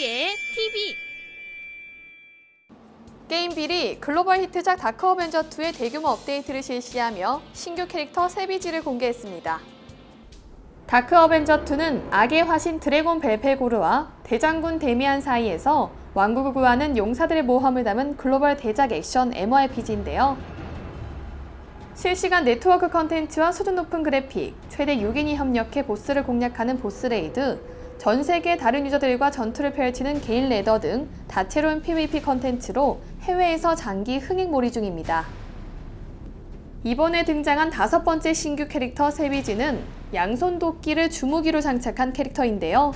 헝그리의 TV 게임빌이 글로벌 히트작 다크 어벤져 2의 대규모 업데이트를 실시하며 신규 캐릭터 세비지를 공개했습니다. 다크 어벤져 2는 악의 화신 드래곤 벨페고르와 대장군 데미안 사이에서 왕국을 구하는 용사들의 모험을 담은 글로벌 대작 액션 MMORPG인데요. 실시간 네트워크 컨텐츠와 수준 높은 그래픽, 최대 6인이 협력해 보스를 공략하는 보스 레이드, 전 세계 다른 유저들과 전투를 펼치는 개인 레더 등 다채로운 PVP 컨텐츠로 해외에서 장기 흥행몰이 중입니다. 이번에 등장한 다섯 번째 신규 캐릭터 세비지는 양손 도끼를 주무기로 장착한 캐릭터인데요.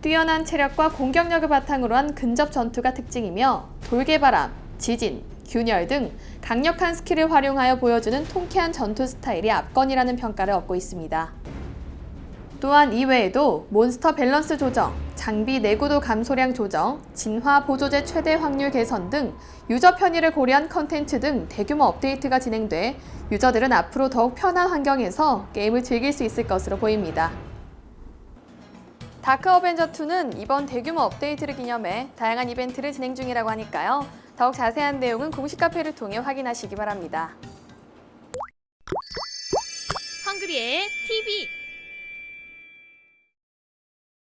뛰어난 체력과 공격력을 바탕으로 한 근접 전투가 특징이며 돌개바람, 지진, 균열 등 강력한 스킬을 활용하여 보여주는 통쾌한 전투 스타일이 압권이라는 평가를 얻고 있습니다. 또한 이외에도 몬스터 밸런스 조정, 장비 내구도 감소량 조정, 진화 보조제 최대 확률 개선 등 유저 편의를 고려한 컨텐츠 등 대규모 업데이트가 진행돼 유저들은 앞으로 더욱 편한 환경에서 게임을 즐길 수 있을 것으로 보입니다. 다크 어벤져 2는 이번 대규모 업데이트를 기념해 다양한 이벤트를 진행 중이라고 하니까요. 더욱 자세한 내용은 공식 카페를 통해 확인하시기 바랍니다. 헝그리의 TV